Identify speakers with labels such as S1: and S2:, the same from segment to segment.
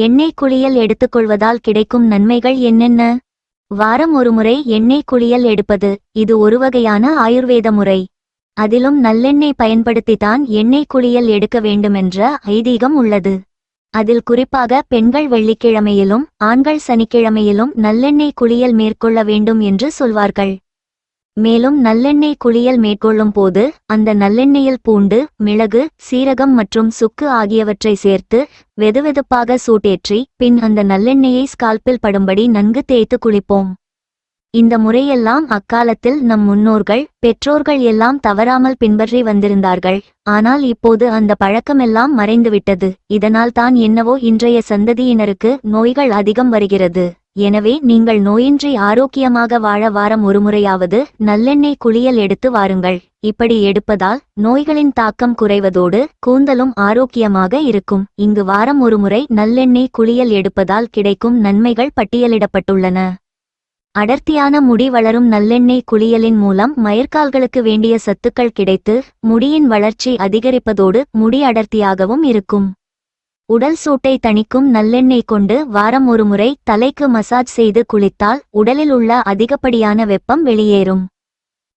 S1: எண்ணெய் குளியல் எடுத்துக்கொள்வதால் கிடைக்கும் நன்மைகள் என்னென்ன? வாரம் ஒருமுறை எண்ணெய் குளியல் எடுப்பது இது ஒரு வகையான ஆயுர்வேத முறை. அதிலும் நல்லெண்ணெய் பயன்படுத்தித்தான் எண்ணெய் குளியல் எடுக்க வேண்டுமென்ற ஐதீகம் உள்ளது. அதில் குறிப்பாக பெண்கள் வெள்ளிக்கிழமையிலும் ஆண்கள் சனிக்கிழமையிலும் நல்லெண்ணெய் குளியல் மேற்கொள்ள வேண்டும் என்று சொல்வார்கள். மேலும் நல்லெண்ணெய் குளியல் மேற்கொள்ளும் போது அந்த நல்லெண்ணெயில் பூண்டு மிளகு சீரகம் மற்றும் சுக்கு ஆகியவற்றை சேர்த்து வெதுவெதுப்பாக சூட்டேற்றி பின் அந்த நல்லெண்ணெயை ஸ்கால்பில் படும்படி நன்கு தேய்த்து குளிப்போம். இந்த முறையெல்லாம் அக்காலத்தில் நம் முன்னோர்கள் பெற்றோர்கள் எல்லாம் தவறாமல் பின்பற்றி வந்திருந்தார்கள். ஆனால் இப்போது அந்த பழக்கமெல்லாம் மறைந்துவிட்டது. இதனால் தான் என்னவோ இன்றைய சந்ததியினருக்கு நோய்கள் அதிகம் வருகிறது. எனவே நீங்கள் நோயின்றி ஆரோக்கியமாக வாழ வாரம் ஒருமுறையாவது நல்லெண்ணெய் குளியல் எடுத்து வாருங்கள். இப்படி எடுப்பதால் நோய்களின் தாக்கம் குறைவதோடு கூந்தலும் ஆரோக்கியமாக இருக்கும். இங்கு வாரம் ஒருமுறை நல்லெண்ணெய் குளியல் எடுப்பதால் கிடைக்கும் நன்மைகள் பட்டியலிடப்பட்டுள்ளன. அடர்த்தியான முடி வளரும் நல்லெண்ணெய் குளியலின் மூலம் மயற்கால்களுக்கு வேண்டிய சத்துக்கள் கிடைத்து முடியின் வளர்ச்சி அதிகரிப்பதோடு முடி அடர்த்தியாகவும் இருக்கும். உடல் சூட்டை தணிக்கும் நல்லெண்ணெய் கொண்டு வாரம் ஒருமுறை தலைக்கு மசாஜ் செய்து குளித்தால் உடலில் உள்ள அதிகப்படியான வெப்பம் வெளியேறும்.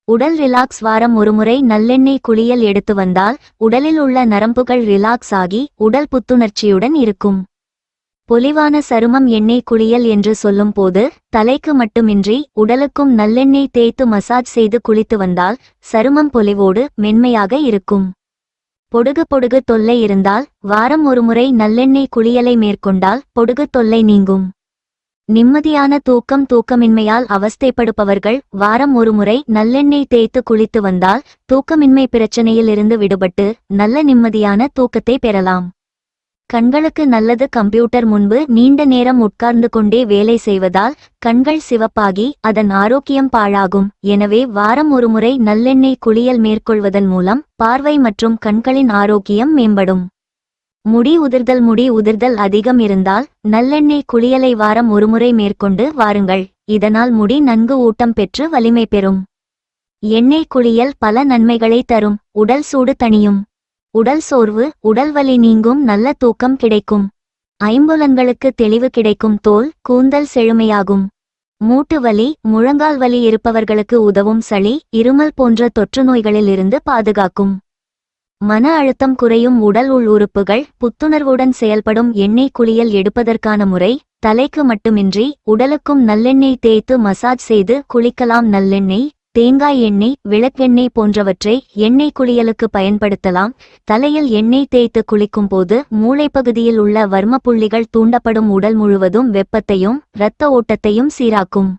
S1: உடல் ரிலாக்ஸ் வாரம் ஒருமுறை நல்லெண்ணெய் குளியல் எடுத்து வந்தால் உடலில் உள்ள நரம்புகள் ரிலாக்ஸ் ஆகி உடல் புத்துணர்ச்சியுடன் இருக்கும். பொலிவான சருமம் எண்ணெய் குளியல் என்று சொல்லும்போது தலைக்கு மட்டுமின்றி உடலுக்கும் நல்லெண்ணெய் தேய்த்து மசாஜ் செய்து குளித்து வந்தால் சருமம் பொலிவோடு மென்மையாக இருக்கும். பொடுகு பொடுகு தொல்லை இருந்தால் வாரம் ஒருமுறை நல்லெண்ணெய் குளியலை மேற்கொண்டால் பொடுகு தொல்லை நீங்கும். நிம்மதியான தூக்கம் தூக்கமின்மையால் அவஸ்தைப்படுபவர்கள் வாரம் ஒருமுறை நல்லெண்ணெய் தேய்த்து குளித்து வந்தால் தூக்கமின்மை பிரச்சனையில் இருந்து விடுபட்டு நல்ல நிம்மதியான தூக்கத்தை பெறலாம். கண்களுக்கு நல்லது கம்ப்யூட்டர் முன்பு நீண்ட நேரம் உட்கார்ந்து கொண்டே வேலை செய்வதால் கண்கள் சிவப்பாகி அதன் ஆரோக்கியம் பாழாகும். எனவே வாரம் ஒருமுறை நல்லெண்ணெய் குளியல் மேற்கொள்வதன் மூலம் பார்வை மற்றும் கண்களின் ஆரோக்கியம் மேம்படும். முடி உதிர்தல் முடி உதிர்தல் அதிகம் இருந்தால் நல்லெண்ணெய் குளியலை வாரம் ஒருமுறை மேற்கொண்டு வாருங்கள். இதனால் முடி நன்கு ஊட்டம் பெற்று வலிமை பெறும். எண்ணெய் குளியல் பல நன்மைகளை தரும். உடல் சூடு தணியும். உடல் சோர்வு உடல் வலி நீங்கும் நல்ல தூக்கம் கிடைக்கும். ஐம்புலன்களுக்கு தெளிவு கிடைக்கும் தோல் கூந்தல் செழுமையாகும். மூட்டு வலி முழங்கால் வலி இருப்பவர்களுக்கு உதவும் சளி இருமல் போன்ற தொற்று நோய்களில் இருந்து பாதுகாக்கும். மன அழுத்தம் குறையும் உடல் உள் உறுப்புகள் புத்துணர்வுடன் செயல்படும் எண்ணெய் குளியல் எடுப்பதற்கான முறை தலைக்கு மட்டுமின்றி உடலுக்கும் நல்லெண்ணெய் தேய்த்து மசாஜ் செய்து குளிக்கலாம் நல்லெண்ணெய் தேங்காய் எண்ணெய் விளக்கெண்ணெய் போன்றவற்றை எண்ணெய் குளியலுக்கு பயன்படுத்தலாம். தலையில் எண்ணெய் தேய்த்து குளிக்கும் போது மூளைப்பகுதியில் உள்ள வர்ம புள்ளிகள் தூண்டப்படும் உடல் முழுவதும் வெப்பத்தையும் இரத்த ஓட்டத்தையும் சீராக்கும்.